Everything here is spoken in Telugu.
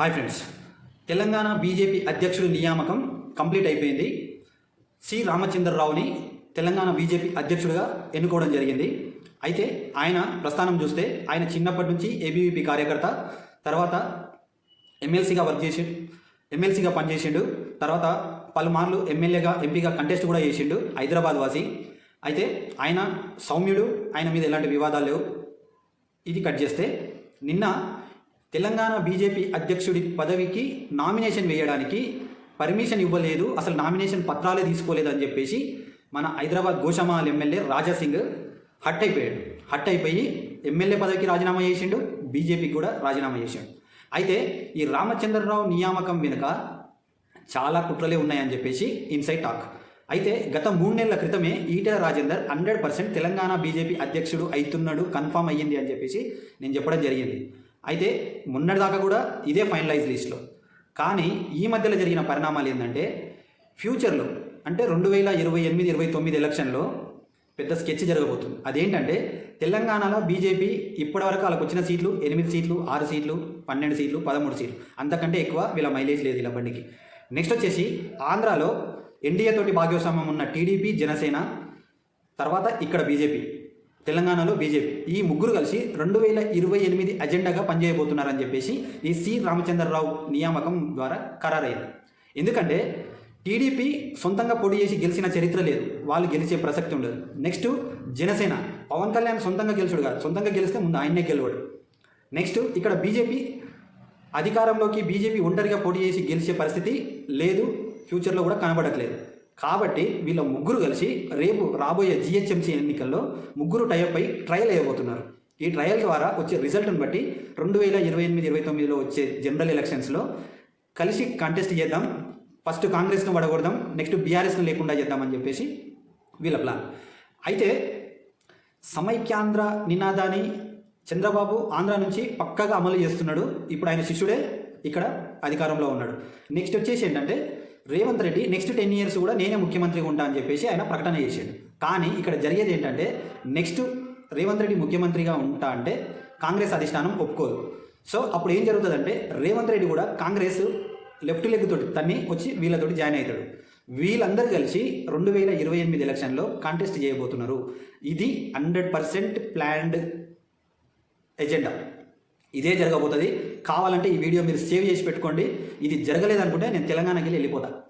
హాయ్ ఫ్రెండ్స్ తెలంగాణ బీజేపీ అధ్యక్షుడి నియామకం కంప్లీట్ అయిపోయింది. సి రామచంద్రరావుని తెలంగాణ బీజేపీ అధ్యక్షుడిగా ఎన్నుకోవడం జరిగింది. అయితే ఆయన ప్రస్థానం చూస్తే ఆయన చిన్నప్పటి నుంచి ఏబీవీపీ కార్యకర్త తర్వాత ఎమ్మెల్సీగా వర్క్ చేసి ఎమ్మెల్సీగా పనిచేసిండు తర్వాత పలుమార్లు ఎమ్మెల్యేగా ఎంపీగా కంటెస్ట్ కూడా చేసిండు హైదరాబాద్ వాసి. అయితే ఆయన సౌమ్యుడు ఆయన మీద ఎలాంటి వివాదాలు లేవు. ఇది కట్ చేస్తే నిన్న తెలంగాణ బీజేపీ అధ్యక్షుడి పదవికి నామినేషన్ వేయడానికి పర్మిషన్ ఇవ్వలేదు. అసలు నామినేషన్ పత్రాలే తీసుకోలేదు అని చెప్పేసి మన హైదరాబాద్ గోషమాల్ ఎమ్మెల్యే రాజా సింగ్ హట్ అయిపోయాడు హట్ అయిపోయి ఎమ్మెల్యే పదవికి రాజీనామా చేసిండు బీజేపీకి కూడా రాజీనామా చేసిండు. అయితే ఈ రామచంద్రరావు నియామకం వెనుక చాలా కుట్రలే ఉన్నాయని చెప్పేసి ఇన్సైట్ టాక్. అయితే గత మూడు నెలల క్రితమే Etela Rajender hundred percent Telangana BJP అధ్యక్షుడు అవుతున్నాడు కన్ఫామ్ అయ్యింది అని చెప్పేసి నేను చెప్పడం జరిగింది. అయితే మొన్నటిదాకా కూడా ఇదే ఫైనలైజ్ లిస్ట్లో కానీ ఈ మధ్యలో జరిగిన పరిణామాలు ఏంటంటే ఫ్యూచర్లో అంటే రెండు వేల ఇరవై ఎనిమిది ఇరవై తొమ్మిది ఎలక్షన్లో పెద్ద స్కెచ్ జరగబోతుంది. అదేంటంటే తెలంగాణలో బీజేపీ ఇప్పటివరకు వాళ్ళకి వచ్చిన సీట్లు ఎనిమిది సీట్లు ఆరు సీట్లు పన్నెండు సీట్లు పదమూడు సీట్లు. అంతకంటే ఎక్కువ వీళ్ళ మైలేజ్ లేదు వీళ్ళ బండికి. నెక్స్ట్ వచ్చేసి ఆంధ్రాలో ఎన్డీఏ తోటి భాగ్యోస్వామ్యం ఉన్న టీడీపీ జనసేన తర్వాత ఇక్కడ బీజేపీ తెలంగాణలో బీజేపీ. ఈ ముగ్గురు కలిసి రెండు వేల ఇరవై ఎనిమిది అజెండాగా పనిచేయబోతున్నారని చెప్పేసి ఈ సి. రామచంద్రరావు నియామకం ద్వారా ఖరారైంది. ఎందుకంటే టీడీపీ సొంతంగా పోటీ చేసి గెలిచిన చరిత్ర లేదు. వాళ్ళు గెలిచే ప్రసక్తి ఉండదు. నెక్స్ట్ జనసేన. పవన్ కళ్యాణ్ సొంతంగా గెలుచుడు కాదు. సొంతంగా గెలిస్తే ముందు ఆయన్నే గెలవడు. నెక్స్ట్ ఇక్కడ బీజేపీ అధికారంలోకి బీజేపీ ఒంటరిగా పోటీ చేసి గెలిచే పరిస్థితి లేదు. ఫ్యూచర్లో కూడా కనబడట్లేదు. కాబట్టి వీళ్ళ ముగ్గురు కలిసి రేపు రాబోయే జిహెచ్ఎంసీ ఎన్నికల్లో ముగ్గురు టైప్ అయి ట్రయల్ వేయబోతున్నారు ఈ ట్రయల్ ద్వారా వచ్చే రిజల్ట్ని బట్టి రెండు వేల ఇరవై ఎనిమిది ఇరవై తొమ్మిదిలో వచ్చే జనరల్ ఎలక్షన్స్లో కలిసి కంటెస్ట్ చేద్దాం. ఫస్ట్ కాంగ్రెస్ను పడగొడదాం నెక్స్ట్ బీఆర్ఎస్ను లేకుండా చేద్దామని చెప్పేసి వీళ్ళ ప్లాన్. అయితే సమైక్యాంధ్ర నినాదాన్ని చంద్రబాబు ఆంధ్ర నుంచి పక్కగా అమలు చేస్తున్నాడు. ఇప్పుడు ఆయన శిష్యుడే ఇక్కడ అధికారంలో ఉన్నాడు. నెక్స్ట్ వచ్చేసి ఏంటంటే Revanth Reddy next ten years కూడా నేనే ముఖ్యమంత్రిగా ఉంటా అని చెప్పేసి ఆయన ప్రకటన చేశాడు. కానీ ఇక్కడ జరిగేది ఏంటంటే నెక్స్ట్ రేవంత్ రెడ్డి ముఖ్యమంత్రిగా ఉంటా అంటే కాంగ్రెస్ అధిష్టానం ఒప్పుకోదు. సో అప్పుడు ఏం జరుగుతుందంటే రేవంత్ రెడ్డి కూడా కాంగ్రెస్ లెఫ్ట్ లెగ్ తోటి తన్ని వచ్చి వీళ్ళతోటి జాయిన్ అవుతాడు. వీళ్ళందరూ కలిసి రెండు వేల ఇరవై ఎనిమిది ఎలక్షన్లో కాంటెస్ట్ చేయబోతున్నారు. ఇది హండ్రెడ్ పర్సెంట్ ప్లాన్డ్ ఎజెండా. ఇదే జరగబోతుంది. కావాలంటే ఈ వీడియో మీరు సేవ్ చేసి పెట్టుకోండి. ఇది జరగలేదనుకుంటే నేను తెలంగాణకి వెళ్ళి వెళ్ళిపోతా.